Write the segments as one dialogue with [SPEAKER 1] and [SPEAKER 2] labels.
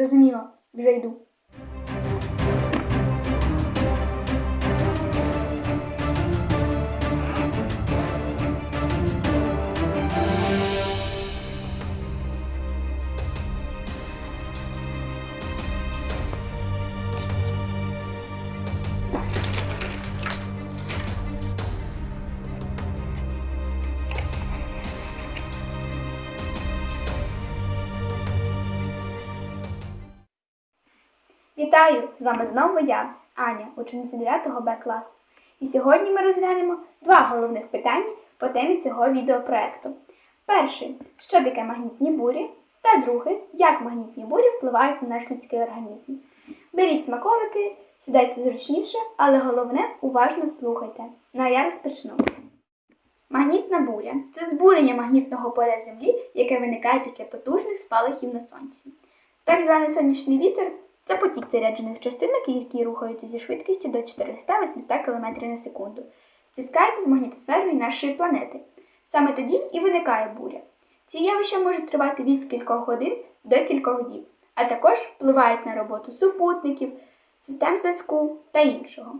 [SPEAKER 1] Зрозуміло, вже йду. Вітаю! З вами знову я, Аня, учениця 9 Б класу. І сьогодні ми розглянемо два головних питання по темі цього відеопроекту. Перший що таке магнітні бурі? Та другий як магнітні бурі впливають на наш людський організм. Беріть смаколики, сідайте зручніше, але головне уважно слухайте. Ну а я розпочну. Магнітна буря це збурення магнітного поля Землі, яке виникає після потужних спалахів на сонці. Так званий сонячний вітер це потік заряджених частинок, які рухаються зі швидкістю до 400-800 км на секунду, стискається з магнітосферою нашої планети. Саме тоді і виникає буря. Ці явища можуть тривати від кількох годин до кількох діб, а також впливають на роботу супутників, систем зв'язку та іншого.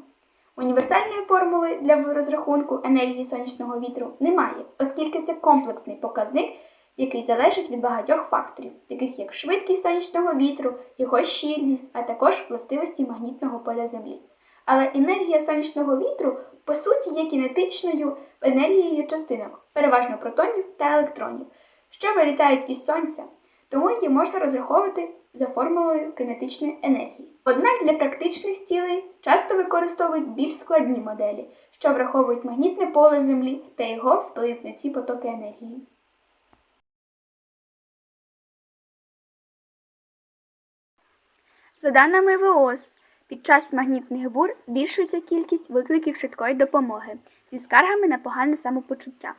[SPEAKER 1] Універсальної формули для розрахунку енергії сонячного вітру немає, оскільки це комплексний показник, який залежить від багатьох факторів, таких як швидкість сонячного вітру, його щільність, а також властивості магнітного поля Землі. Але енергія сонячного вітру по суті є кінетичною енергією частинок, переважно протонів та електронів, що вилітають із сонця, тому її можна розраховувати за формулою кинетичної енергії. Однак для практичних цілей часто використовують більш складні моделі, що враховують магнітне поле Землі та його вплив на ці потоки енергії. За даними ВООЗ, під час магнітних бур збільшується кількість викликів швидкої допомоги зі скаргами на погане самопочуття.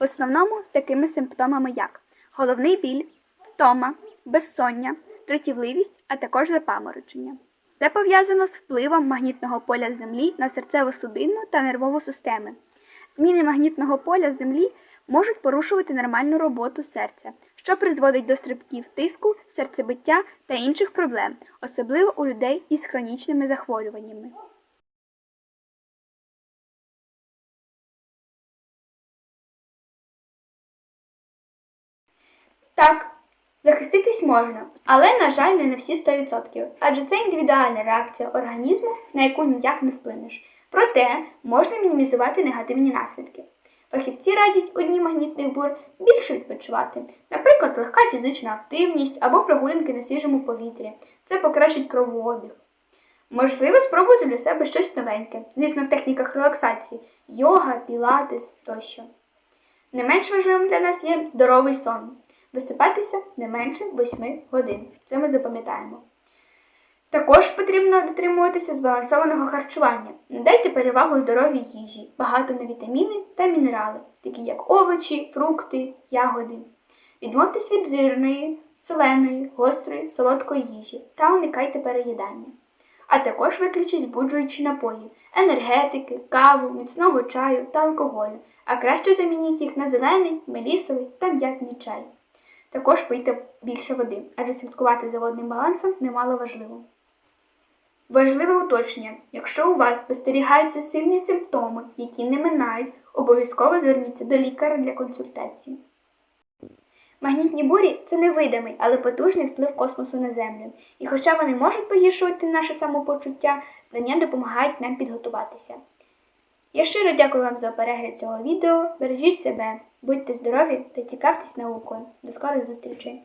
[SPEAKER 1] В основному з такими симптомами, як головний біль, втома, безсоння, дратівливість, а також запаморочення. Це пов'язано з впливом магнітного поля Землі на серцево-судинну та нервову системи. Зміни магнітного поля Землі можуть порушувати нормальну роботу серця, що призводить до стрибків тиску, серцебиття та інших проблем, особливо у людей із хронічними захворюваннями. Так, захиститись можна, але, на жаль, не на всі 100%, адже це індивідуальна реакція організму, на яку ніяк не вплинеш. Проте можна мінімізувати негативні наслідки. Фахівці радять у дні магнітних бур більше відпочивати, наприклад, легка фізична активність або прогулянки на свіжому повітрі. Це покращить кровообіг. Можливо, спробувати для себе щось новеньке, звісно, в техніках релаксації йога, пілатес тощо. Не менш важливим для нас є здоровий сон. Висипатися не менше 8 годин. Це ми запам'ятаємо. Також потрібно дотримуватися збалансованого харчування. Не дайте перевагу здоровій їжі, багато на вітаміни та мінерали, такі як овочі, фрукти, ягоди. Відмовтесь від жирної, соленої, гострої, солодкої їжі та уникайте переїдання. А також виключіть збуджуючі напої, енергетики, каву, міцного чаю та алкоголю, а краще замініть їх на зелений, мелісовий та м'ятний чай. Також пийте більше води, адже слідкувати за водним балансом немало важливо. Важливе уточнення: якщо у вас спостерігаються сильні симптоми, які не минають, обов'язково зверніться до лікаря для консультації. Магнітні бурі це невидимий, але потужний вплив космосу на Землю. І хоча вони можуть погіршувати наше самопочуття, знання допомагають нам підготуватися. Я щиро дякую вам за перегляд цього відео. Бережіть себе, будьте здорові та цікавтесь наукою. До скорих зустрічей!